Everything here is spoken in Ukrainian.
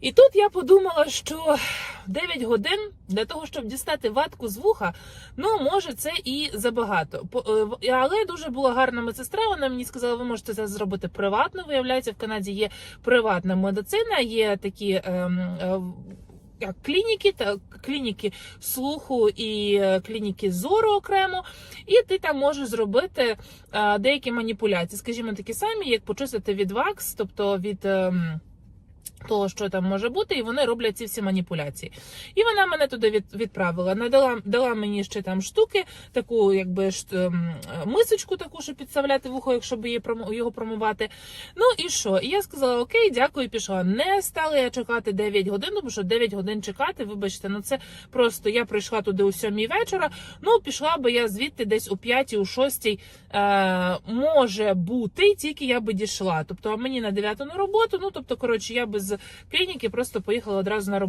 І тут я подумала, що 9 годин для того, щоб дістати ватку з вуха, ну може це і забагато. Е, Але дуже була гарна медсестра. Вона мені сказала, ви можете це зробити приватно. Виявляється, в Канаді є приватна медицина, є такі. ем, е, клініки та клініки слуху і е, клініки зору окремо, і ти там можеш зробити деякі маніпуляції, скажімо, такі самі, як почистити від вакс, тобто від. Того, що там може бути, і вони роблять ці всі маніпуляції. І вона мене туди від, відправила. Надала дала мені ще там штуки, таку, якби ж ем, мисочку, таку, щоб підставляти вухо, якщо б його промивати. Ну і що? І я сказала: Окей, дякую, пішла. Не стала я чекати 9 годин, тому що 9 годин чекати, вибачте, ну це просто я прийшла туди о 7 вечора. Ну, пішла би я звідти десь о 5, о 6, е, може бути, тільки я би дійшла. Тобто, а мені на 9 на роботу. Ну тобто, коротше, я би з клініки просто поїхала одразу на роботу.